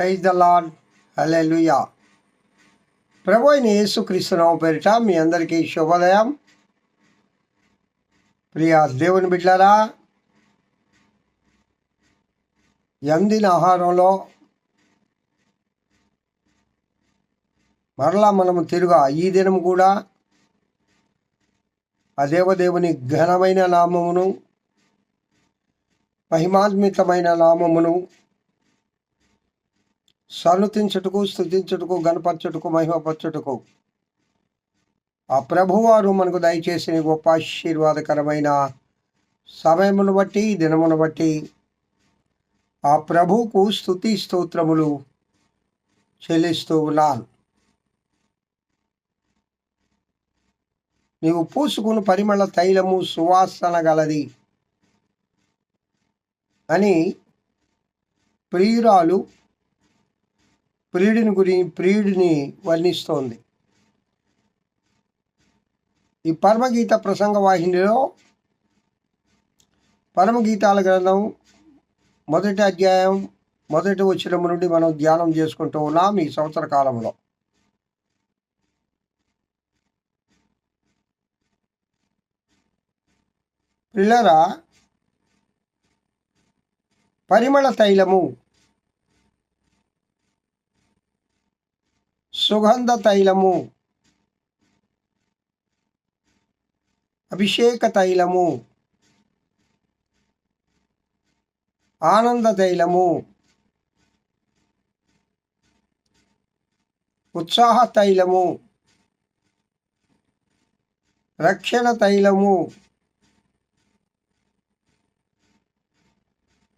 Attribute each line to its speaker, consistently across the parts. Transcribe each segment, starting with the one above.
Speaker 1: Praise the lord హల్లెలూయా ప్రభు అయిన యేసుక్రీస్తునామ పేరిట మీ అందరికీ శుభోదయం. ప్రియ దేవుని బిడ్డారా ఎందిన ఆహారంలో మరలా మనము తిరుగా ఈ దినం కూడా ఆ దేవదేవుని ఘనమైన నామమును మహిమాన్వితమైన నామమును సన్నుతించుటకు స్థుతించుటకు గణపరచుటకు మహిమపరచుటకు. ఆ ప్రభువారు మనకు దయచేసిన గొప్ప ఆశీర్వాదకరమైన సమయమును బట్టి దినమును బట్టి ఆ ప్రభువుకు స్థుతి స్తోత్రములు చెల్లిస్తూ ఉన్నాను. నీవు పూసుకుని పరిమళ తైలము సువాసన గలది అని ప్రియురాలు ప్రియుడిని గురి ప్రియుడిని వర్ణిస్తోంది. ఈ పరమగీత ప్రసంగ వాహినిలో పరమగీతాల గ్రంథం మొదటి అధ్యాయం మొదటి వచ్చినము నుండి మనం ధ్యానం చేసుకుంటూ ఉన్నాం ఈ సంవత్సర కాలంలో. పిల్లరా పరిమళ తైలము సుగంధ తైలము అభిషేక తైలము ఆనంద తైలము ఉత్సాహ తైలము రక్షణ తైలము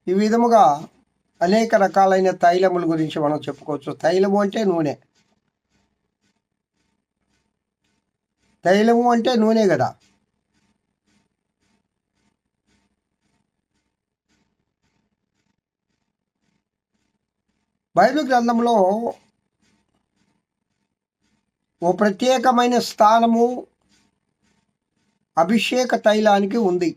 Speaker 1: ఈ విధముగా అనేక రకాలైన తైలముల గురించి మనం చెప్పుకోవచ్చు. తైలము అంటే నూనె. తైలము అంటే నూనె కదా. బైబిల్ గ్రంథంలో ఓ ప్రత్యేకమైన స్థానము అభిషేక తైలానికి ఉంది.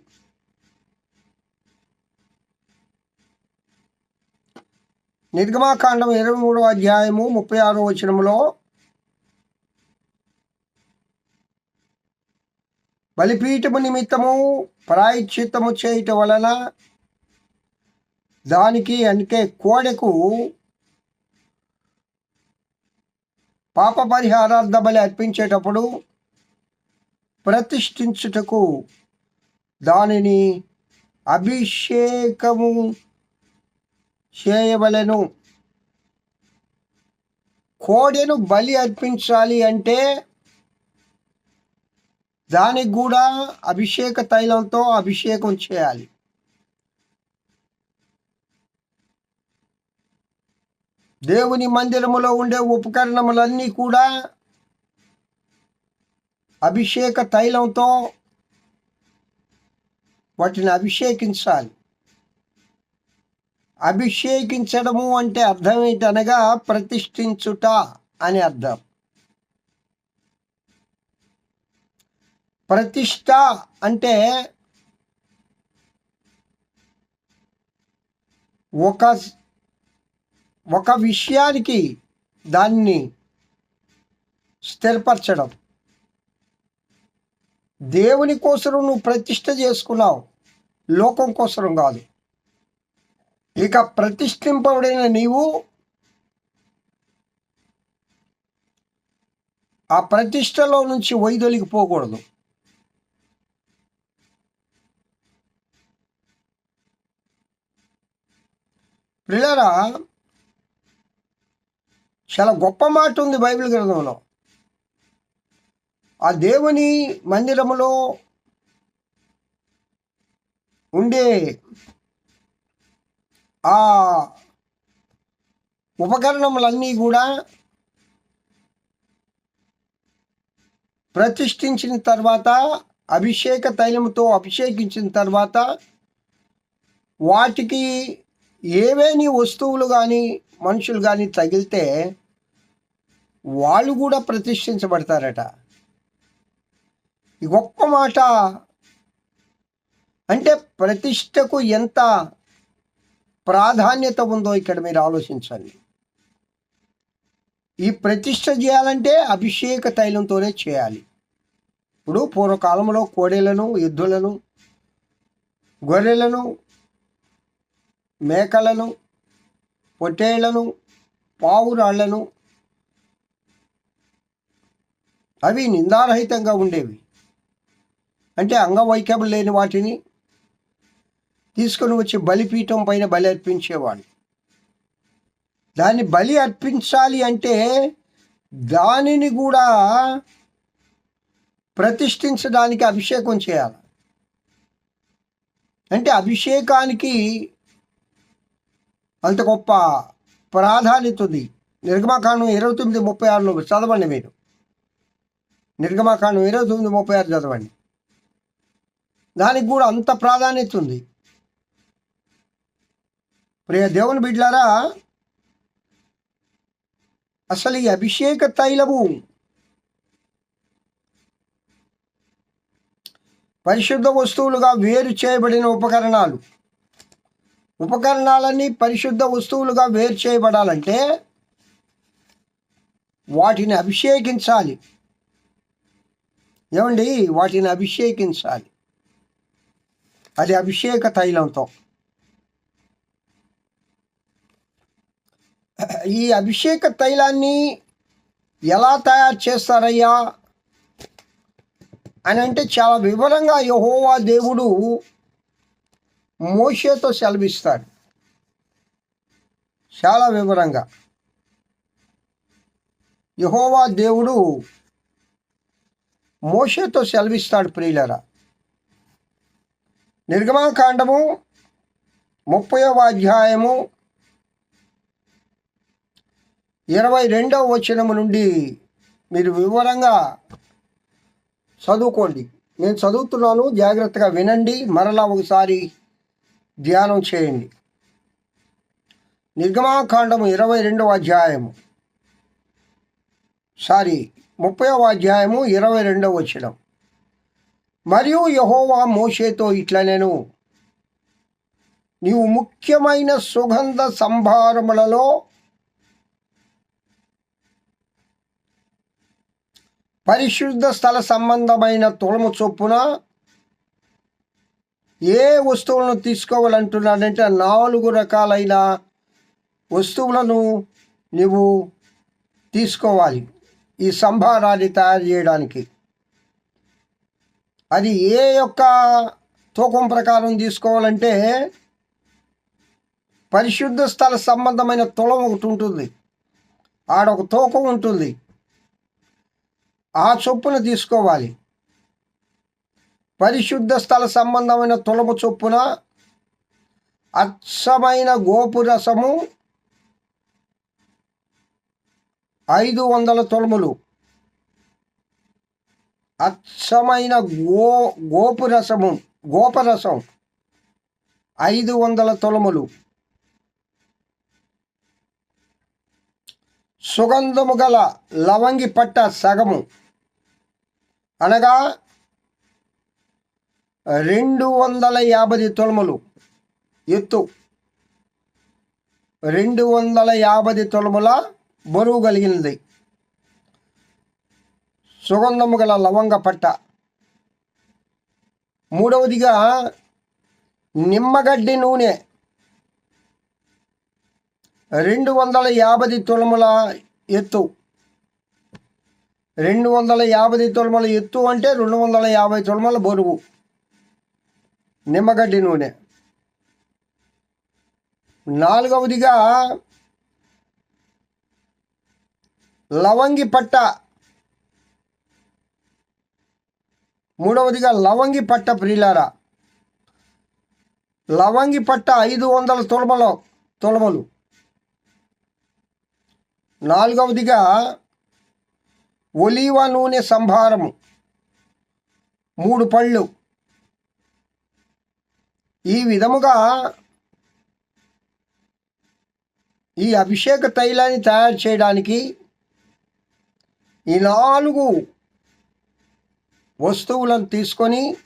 Speaker 1: నిర్గమాకాండం ఇరవై మూడో అధ్యాయము ముప్పై ఆరో వచనములో బలిపీఠము నిమిత్తము ప్రాయశ్చిత్తము చేయటం వలన దానికి అంటే కోడెకు పాప పరిహారార్థ బలి అర్పించేటప్పుడు ప్రతిష్ఠించుటకు దానిని అభిషేకము చేయవలెను. కోడెను బలి అర్పించాలి అంటే దానికి కూడా అభిషేక తైలంతో అభిషేకం చేయాలి. దేవుని మందిరములో ఉండే ఉపకరణములన్నీ కూడా అభిషేక తైలంతో వాటిని అభిషేకించాలి. అభిషేకించడము అంటే అర్థం ఏంటనగా ప్రతిష్ఠించుట అని అర్థం. ప్రతిష్ట అంటే ఒక ఒక విషయానికి దాన్ని స్థిరపరచడం. దేవుని కోసం నువ్వు ప్రతిష్ట చేసుకున్నావు. లోకం కోసం కాదు. ఇక ప్రతిష్ఠింపబడిన నీవు ఆ ప్రతిష్టలో నుంచి వైదొలిగిపోకూడదు. పిల్లరా చాలా గొప్ప మాట ఉంది బైబిల్ గ్రంథంలో. ఆ దేవుని మందిరములో ఉండే ఆ ఉపకరణములన్నీ కూడా ప్రతిష్ఠించిన తర్వాత అభిషేక తైలముతో అభిషేకించిన తర్వాత వాటికి ఏవేని వస్తువులు కానీ మనుషులు కానీ తగిలితే వాళ్ళు కూడా ప్రతిష్ఠించబడతారట. ఈ గొప్ప మాట అంటే ప్రతిష్టకు ఎంత ప్రాధాన్యత ఉందో ఇక్కడ మీరు ఆలోచించండి. ఈ ప్రతిష్ట చేయాలంటే అభిషేక తైలంతోనే చేయాలి. ఇప్పుడు పూర్వకాలంలో కోడేలను ఎద్దులను గొర్రెలను మేకలను పొట్టేళ్ళను పావురాళ్ళను అవి నిందారహితంగా ఉండేవి. అంటే అంగవైకల్యం లేని వాటిని తీసుకొని వచ్చి బలిపీఠం పైన బలి అర్పించేవాళ్ళు. దాన్ని బలి అర్పించాలి అంటే దానిని కూడా ప్రతిష్ఠించడానికి అభిషేకం చేయాలి. అంటే అభిషేకానికి అంత గొప్ప ప్రాధాన్యత ఉంది నిర్గమాకాండం ఇరవై తొమ్మిది ముప్పై ఆరులో చదవండి మీరు. నిర్గమాకాండం ఇరవై తొమ్మిది ముప్పై ఆరు చదవండి. దానికి కూడా అంత ప్రాధాన్యత ఉంది. ప్రియ దేవుని బిడ్లారా అసలు ఈ అభిషేక తైలము పరిశుద్ధ వస్తువులుగా వేరు చేయబడిన ఉపకరణాలు. ఉపకరణాలన్నీ పరిశుద్ధ వస్తువులుగా వేరు చేయబడాలంటే వాటిని అభిషేకించాలి. ఏమండి? వాటిని అభిషేకించాలి. అది అభిషేక తైలంతో. ఈ అభిషేక తైలాన్ని ఎలా తయారు చేస్తారయ్యా? అని అంటే చాలా వివరంగా యహోవా దేవుడు మోషేతో సెలవిస్తాడు. చాలా వివరంగా. యహోవా దేవుడు మోషేతో సెలవిస్తాడు ప్రియులరా. నిర్గమాకాండము ముప్పైవ అధ్యాయము ఇరవై రెండవ వచనము నుండి మీరు వివరంగా చదువుకోండి. నేను చదువుతున్నాను జాగ్రత్తగా వినండి మరలా ఒకసారి ధ్యానం చేయండి. నిర్గమాకాండము ఇరవై రెండవ అధ్యాయము. సారీ ముప్పైవ అధ్యాయము ఇరవై రెండవ వచ్చడం మరియు యహోవా మోషేతో ఇట్లా నేను నీవు ముఖ్యమైన సుగంధ సంభారములలో పరిశుద్ధ స్థల సంబంధమైన తులము చొప్పున ఏ వస్తువులను తీసుకోవాలంటున్నాడంటే నాలుగు రకాలైన వస్తువులను నువ్వు తీసుకోవాలి ఈ సంభారాన్ని తయారు చేయడానికి. అది ఏ యొక్క తూకం ప్రకారం తీసుకోవాలంటే పరిశుద్ధ స్థల సంబంధమైన తులం ఒకటి ఉంటుంది. ఆడొక తూకం ఉంటుంది. ఆ చొప్పున తీసుకోవాలి. పరిశుద్ధ స్థల సంబంధమైన తులము చొప్పున అచ్చమైన గోపురసము ఐదు వందల తులములు. అచ్చమైన గో గోపురసము గోపరసం ఐదు వందల తులములు. సుగంధము గల లవంగి పట్ట సగము. అనగా రెండు వందల యాభై తొలములు. ఎత్తు. రెండు వందల యాభై తొలముల బరువు కలిగినది. సుగంధము గల లవంగ పట్ట. మూడవదిగా నిమ్మగడ్డి నూనె. రెండు వందల యాభై తొలముల ఎత్తు. రెండు వందల యాభై తులముల ఎత్తు అంటే రెండు వందల యాభై తులముల బరువు. నిమ్మగడ్డి నూనె. నాలుగవదిగా లవంగి పట్ట. మూడవదిగా లవంగి పట్ట ప్రియులారా. లవంగి పట్ట ఐదు వందల తులమలో తులమలు. నాలుగవదిగా ఒలీవ నూనె సంభారము మూడు పళ్ళు. ఈ విధముగా ఈ అభిషేక తైలాన్ని తయారు చేయడానికి ఈ నాలుగు వస్తువులను తీసుకొని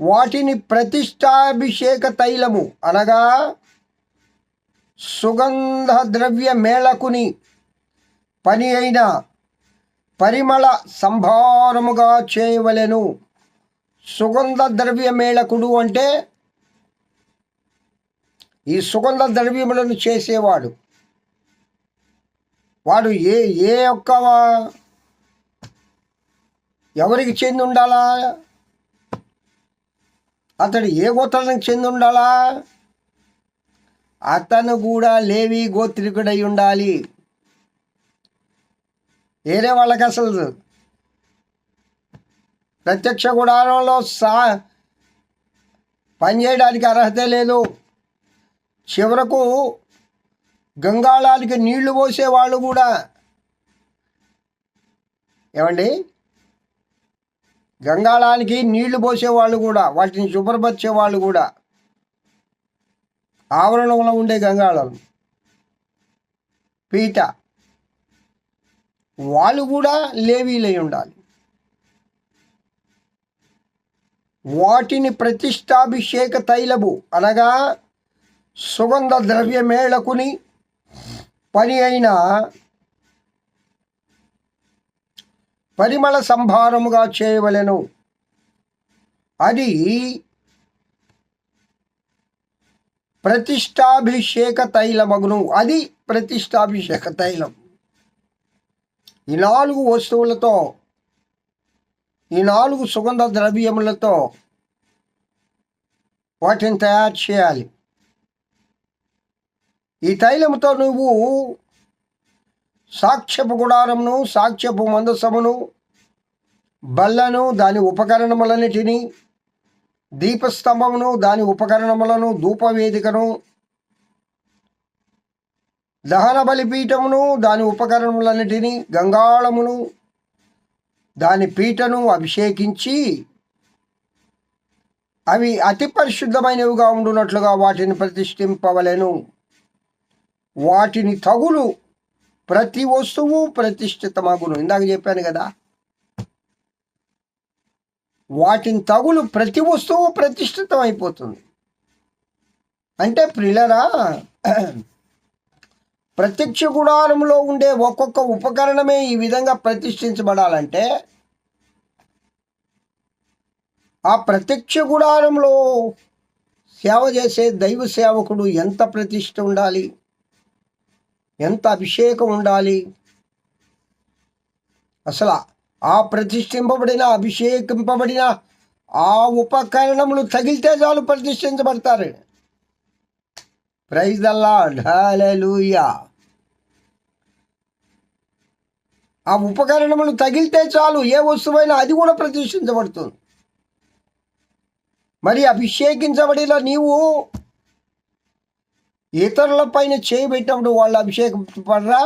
Speaker 1: వాటిని ప్రతిష్టాభిషేక తైలము అనగా సుగంధ ద్రవ్య మేళకుని పని అయిన పరిమళ సంభారముగా చేయవలెను. సుగంధ ద్రవ్య మేళకుడు అంటే ఈ సుగంధ ద్రవ్యములను చేసేవాడు. వాడు ఏ ఏ ఒక్క ఎవరికి చెంది ఉండాలా? అతడు ఏ గోత్రానికి చెంది ఉండాలా? అతను కూడా లేవి గోత్రికుడై ఉండాలి. వేరే వాళ్ళకి అసలు ప్రత్యక్ష గుడారంలో సా పనిచేయడానికి అర్హత లేదు. చివరకు గంగాళాలకి నీళ్ళు పోసేవాళ్ళు కూడా. ఏమండి? గంగాళానికి నీళ్ళు పోసేవాళ్ళు కూడా వాటిని శుభ్రపరిచే వాళ్ళు కూడా. ఆవరణంలో ఉండే గంగాళం పీట వాళ్ళు కూడా లేవీలై ఉండాలి. వాటిని ప్రతిష్టాభిషేక తైలము అనగా సుగంధ ద్రవ్యమేళకుని పని అయిన పరిమళ సంభారముగా చేయవలెను. అది ప్రతిష్టాభిషేక తైలమగును. అది ప్రతిష్టాభిషేక తైలం. ఈ నాలుగు వస్తువులతో ఈ నాలుగు సుగంధ ద్రవ్యములతో వాటిని తయారు చేయాలి. ఈ తైలముతో నువ్వు సాక్ష్యపు గుడారమును సాక్ష్యపు మందసమును బల్లను దాని ఉపకరణములన్నిటినీ దీపస్తంభమును దాని ఉపకరణములను ధూపవేదికను దహన బలిపీఠమును దాని ఉపకరణములన్నిటినీ గంగాళమును దాని పీటను అభిషేకించి అవి అతి పరిశుద్ధమైనవిగా ఉండునట్లుగా వాటిని ప్రతిష్ఠింపవలెను. వాటిని తగులు. ప్రతి వస్తువు ప్రతిష్ఠితమగును. ఇందాక చెప్పాను కదా. వాటిని తగులు. ప్రతి వస్తువు ప్రతిష్ఠితం అయిపోతుంది అంటే ప్రిలరా ప్రత్యక్ష గుడారంలో ఉండే ఒక్కొక్క ఉపకరణమే ఈ విధంగా ప్రతిష్ఠించబడాలంటే ఆ ప్రత్యక్ష గుడారంలో సేవ చేసే దైవ సేవకుడు ఎంత ప్రతిష్ట ఉండాలి? ఎంత అభిషేకం ఉండాలి? అసలు ఆ ప్రతిష్ఠింపబడిన అభిషేకింపబడిన ఆ ఉపకరణములు తగిలితే చాలు ప్రతిష్ఠించబడతారు. ప్రైజ్ అల్లా ఢాలూయా ఆ ఉపకరణములు తగిలితే చాలు ఏ వస్తువైనా అది కూడా ప్రతిష్ఠించబడుతుంది. మరి అభిషేకించబడిన నీవు ఇతరుల పైన చేయబెట్టినప్పుడు వాళ్ళు అభిషేకపడరా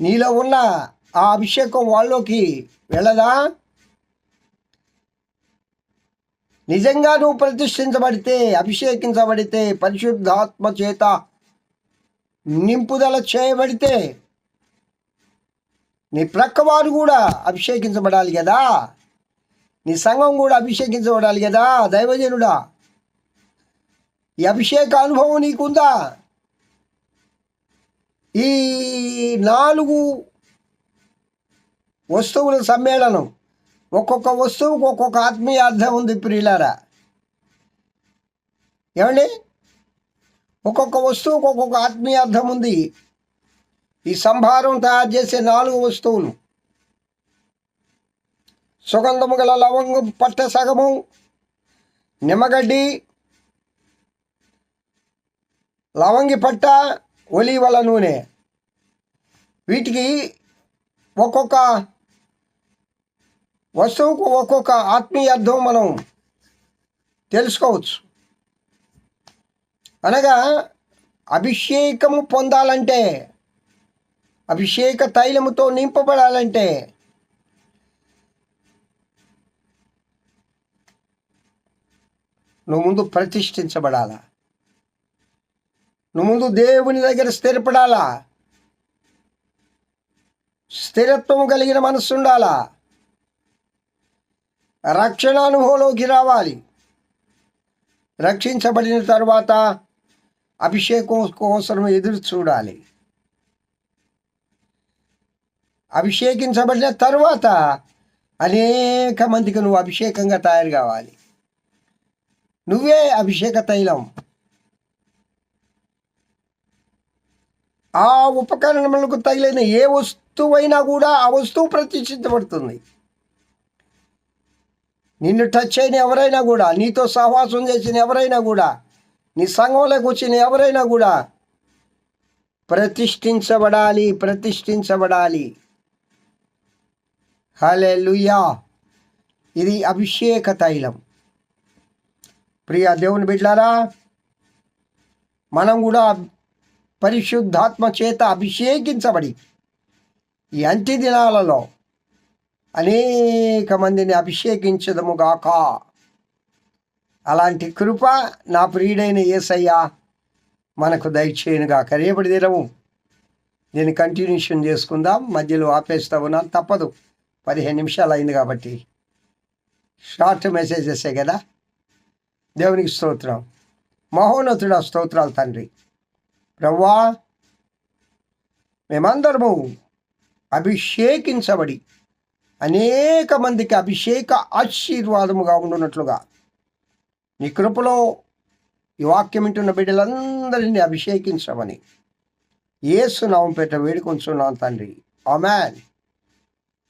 Speaker 1: నీలో ఉన్న ఆ అభిషేకం వాళ్ళలోకి వెళ్ళదా? నిజంగా నువ్వు ప్రతిష్ఠించబడితే అభిషేకించబడితే పరిశుద్ధాత్మ చేత నింపుదల చేయబడితే నీ ప్రక్కవారు కూడా అభిషేకించబడాలి కదా? నీ సంఘం కూడా అభిషేకించబడాలి కదా దైవజనుడా? ఈ అభిషేక అనుభవం నీకుందా? ఈ నాలుగు వస్తువుల సమ్మేళనం. ఒక్కొక్క వస్తువుకు ఒక్కొక్క ఆత్మీయ అర్థం ఉంది ప్రియులారా. ఏమండి? ఒక్కొక్క వస్తువుకు ఒక్కొక్క ఆత్మీయ అర్థం ఉంది. ఈ సంభారం తయారు చేసే నాలుగు వస్తువులు. సుగంధము గల లవంగం పట్ట సగము నిమ్మగడ్డి లవంగి పట్ట ఒలీవల నూనె. వీటికి ఒక్కొక్క వస్తువుకు ఒక్కొక్క ఆత్మీయ అర్థం మనం తెలుసుకోవచ్చు. అనగా అభిషేకము పొందాలంటే అభిషేక తైలముతో నింపబడాలంటే నువ్వు ముందు ప్రతిష్ఠించబడాలా? నువ్వు ముందు దేవుని దగ్గర స్థిరపడాలా? స్థిరత్వం కలిగిన మనస్సు ఉండాలా? రక్షణ అనుభవంలోకి రావాలి. రక్షించబడిన తర్వాత అభిషేకం కోసం ఎదురు చూడాలి. అభిషేకించబడిన తర్వాత అనేక మందికి నువ్వు అభిషేకంగా తయారు కావాలి. నువ్వే అభిషేక తైలం. ఆ ఉపకరణములకు తగిలిన ఏ వస్తువైనా కూడా ఆ వస్తువు ప్రతిష్ఠించబడుతుంది. నిన్ను టచ్ అయిన ఎవరైనా కూడా నీతో సహవాసం చేసిన ఎవరైనా కూడా నీ సంఘంలోకి వచ్చిన ఎవరైనా కూడా ప్రతిష్ఠించబడాలి ప్రతిష్ఠించబడాలి. హలే ఇది అభిషేక తైలం. ప్రియ దేవుని బిడ్డారా మనం కూడా పరిశుద్ధాత్మ చేత అభిషేకించబడి ఈ అంత్య దినాలలో అనేక మందిని అభిషేకించదముగాక అలాంటి కృప నా ప్రియుడైన యేసయ్య మనకు దయచేయనుగాక. రేపటి దినము నేను కంటిన్యూషన్ చేసుకుందాం. మధ్యలో ఆపేస్తా ఉన్నాను. తప్పదు. పదిహేను నిమిషాలు అయింది కాబట్టి. షార్ట్ మెసేజెసే కదా? దేవునికి స్తోత్రం. మహోన్నతుడ స్తోత్రాలు తండ్రి. ప్రవ్వా మేమందరము అభిషేకించబడి అనేక మందికి అభిషేక ఆశీర్వాదముగా ఉండునట్లుగా. నీ కృపలో ఈ వాక్యం వింటున్న బిడ్డలందరినీ అభిషేకించమని ఏసు నామంపేట వేడుకొంచున్నాను తండ్రి. ఆమెన్.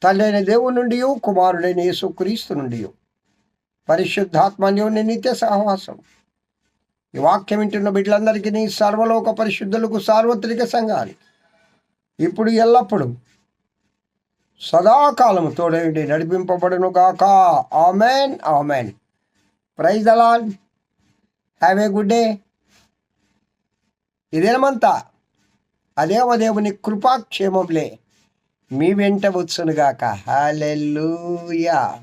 Speaker 1: తల్లైన దేవుని నుండి కుమారుడైన యేసు క్రీస్తు నుండి పరిశుద్ధాత్మన్యోని నిత్య సహవాసం. ఈ వాక్యం వింటున్న బిడ్డలందరికీ నీ సర్వలోక పరిశుద్ధులకు సార్వత్రిక సంఘానికి ఇప్పుడు ఎల్లప్పుడు సదాకాలము తోడేమిటి నడిపింపబడును గాక ఆమెన్ ఆమెన్. ప్రైజ్ అలాన్ హ్యావ్ ఏ గుడ్ డే. ఇదేమంతా అదేవ దేవుని కృపాక్షేమంలే మీ వెంట వచ్చునుగాక. హాలెల్లుయా.